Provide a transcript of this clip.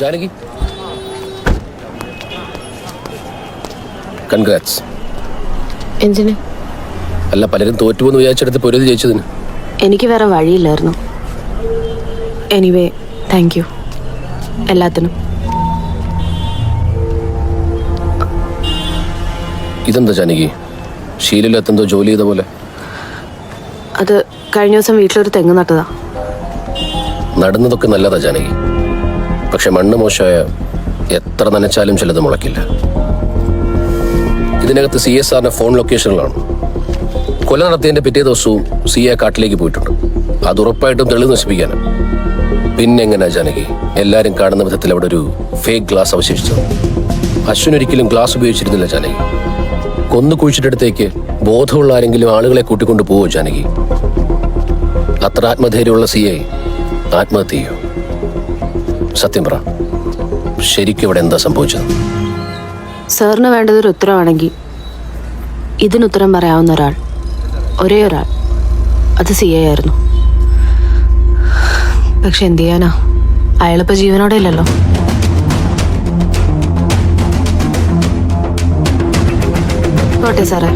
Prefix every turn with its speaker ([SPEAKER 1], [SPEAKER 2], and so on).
[SPEAKER 1] Janaki congrats
[SPEAKER 2] എന്തിന്?
[SPEAKER 1] അല്ല പലരും തോറ്റുപോന്ന് വിചാരിച്ചെടുത്ത് പൊരുതി ജയിച്ചതിന്.
[SPEAKER 2] എനിക്ക് വേറെ വഴിയില്ലായിരുന്നു. എനിവേ താങ്ക് യു എല്ലാത്തിനും.
[SPEAKER 1] ഇതെന്താ ജാനകി? ശീലിലെത്തെന്തോ ജോലി ചെയ്ത പോലെ.
[SPEAKER 2] അത് കഴിഞ്ഞ ദിവസം വീട്ടിലൊരു തെങ്ങ് നട്ടതാ.
[SPEAKER 1] നടുന്നതൊക്കെ നല്ലതാ ജാനകി. പക്ഷെ മണ്ണ് മോശമായ എത്ര നനച്ചാലും ചിലത് മുളയ്ക്കില്ല. ഇതിനകത്ത് സി എസ് ആറിന്റെ ഫോൺ ലൊക്കേഷനിലാണ് കൊല നടത്തിയതിന്റെ പിറ്റേ ദിവസവും സി എ കാട്ടിലേക്ക് പോയിട്ടുണ്ട്. അത് ഉറപ്പായിട്ടും തെളിവ് നശിപ്പിക്കാനാണ് പിന്നെങ്ങനാ ജാനകി? എല്ലാരും കാണുന്ന വിധത്തിൽ അവിടെ ഒരു ഫേക്ക് ഗ്ലാസ് അവശേഷിച്ചത് അശ്വിൻ ഒരിക്കലും ഗ്ലാസ് ഉപയോഗിച്ചിരുന്നില്ല ജാനകി. കൊന്നു കുഴിച്ചിട്ടടുത്തേക്ക് ബോധമുള്ള ആരെങ്കിലും ആളുകളെ കൂട്ടിക്കൊണ്ടു പോവോ ജാനകി? അത്ര ആത്മധൈര്യമുള്ള സി ഐ ആത്മഹത്യ ചെയ്യോ? സത്യം പറ. ശരിക്കും ഇവിടെ എന്താ സംഭവിച്ചത്?
[SPEAKER 2] സാറിന് വേണ്ടത് ഒരു ഉത്തരവാണെങ്കിൽ ഇതിന് ഉത്തരം പറയാവുന്ന ഒരാൾ ഒരേ ഒരാൾ അത് സി ഐ ആയിരുന്നു. പക്ഷെ എന്ത് ചെയ്യാനാ? അയാളിപ്പോ ജീവനോടെ ഇല്ലല്ലോ. പോട്ടെ സാറേ.